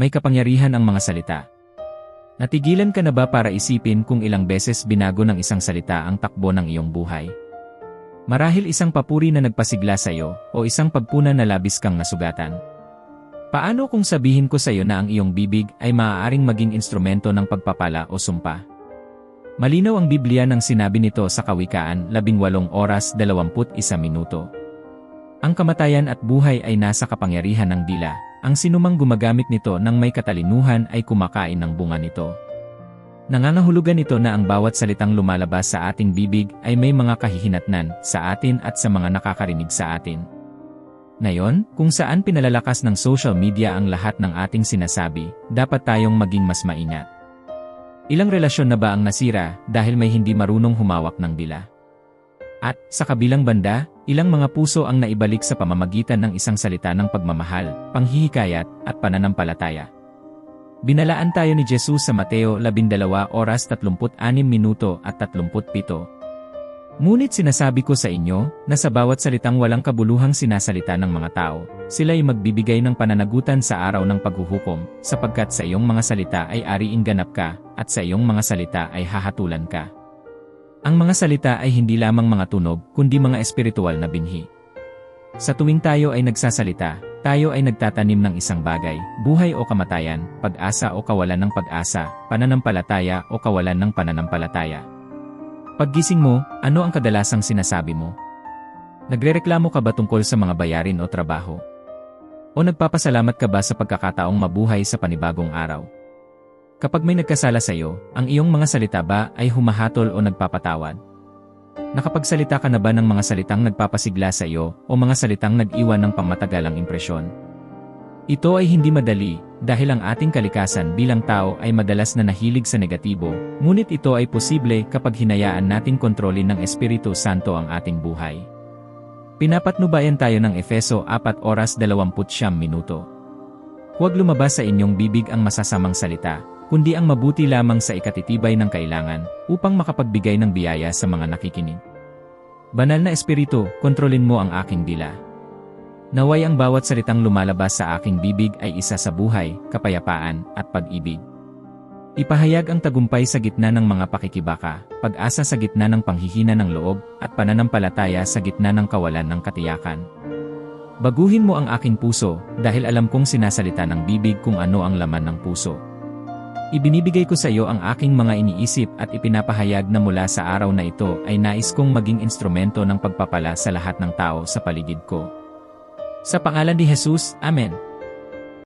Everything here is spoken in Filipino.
May kapangyarihan ang mga salita. Natigilan ka na ba para isipin kung ilang beses binago ng isang salita ang takbo ng iyong buhay? Marahil isang papuri na nagpasigla sa iyo o isang pagpuna na labis kang nasugatan. Paano kung sabihin ko sa iyo na ang iyong bibig ay maaaring maging instrumento ng pagpapala o sumpa? Malinaw ang Biblia nang sinabi nito sa Kawikaan 18 oras 21 minuto. Ang kamatayan at buhay ay nasa kapangyarihan ng dila, ang sinumang gumagamit nito ng may katalinuhan ay kumakain ng bunga nito. Nangangahulugan ito na ang bawat salitang lumalabas sa ating bibig ay may mga kahihinatnan sa atin at sa mga nakakarinig sa atin. Ngayon, kung saan pinalalakas ng social media ang lahat ng ating sinasabi, dapat tayong maging mas maingat. Ilang relasyon na ba ang nasira dahil may hindi marunong humawak ng dila? At, sa kabilang banda, ilang mga puso ang naibalik sa pamamagitan ng isang salita ng pagmamahal, panghihikayat, at pananampalataya. Binalaan tayo ni Jesus sa Mateo 12 oras 36 minuto at 37. Ngunit sinasabi ko sa inyo, na sa bawat salitang walang kabuluhang sinasalita ng mga tao, sila ay magbibigay ng pananagutan sa araw ng paghuhukom, sapagkat sa iyong mga salita ay ariing ganap ka, at sa iyong mga salita ay hahatulan ka. Ang mga salita ay hindi lamang mga tunog, kundi mga espiritual na binhi. Sa tuwing tayo ay nagsasalita, tayo ay nagtatanim ng isang bagay, buhay o kamatayan, pag-asa o kawalan ng pag-asa, pananampalataya o kawalan ng pananampalataya. Paggising mo, ano ang kadalasang sinasabi mo? Nagrereklamo ka ba tungkol sa mga bayarin o trabaho? O nagpapasalamat ka ba sa pagkakataong mabuhay sa panibagong araw? Kapag may nagkasala sa iyo, ang iyong mga salita ba ay humahatol o nagpapatawad? Nakapagsalita ka na ba ng mga salitang nagpapasigla sa iyo o mga salitang nag-iwan ng pangmatagalang impresyon? Ito ay hindi madali dahil ang ating kalikasan bilang tao ay madalas na nahilig sa negatibo, ngunit ito ay posible kapag hinayaan nating kontrolin ng Espiritu Santo ang ating buhay. Pinapatnubayan tayo ng Efeso 4 oras 20 minuto. Huwag lumabas sa inyong bibig ang masasamang salita, kundi ang mabuti lamang sa ikatitibay ng kailangan upang makapagbigay ng biyaya sa mga nakikinig. Banal na Espiritu, kontrolin mo ang aking dila. Naway ang bawat salitang lumalabas sa aking bibig ay isa sa buhay, kapayapaan, at pag-ibig. Ipahayag ang tagumpay sa gitna ng mga pakikibaka, pag-asa sa gitna ng panghihina ng loob, at pananampalataya sa gitna ng kawalan ng katiyakan. Baguhin mo ang aking puso, dahil alam kong sinasalita ng bibig kung ano ang laman ng puso. Ibinibigay ko sa iyo ang aking mga iniisip at ipinapahayag na mula sa araw na ito ay nais kong maging instrumento ng pagpapala sa lahat ng tao sa paligid ko. Sa pangalan ni Jesus, Amen.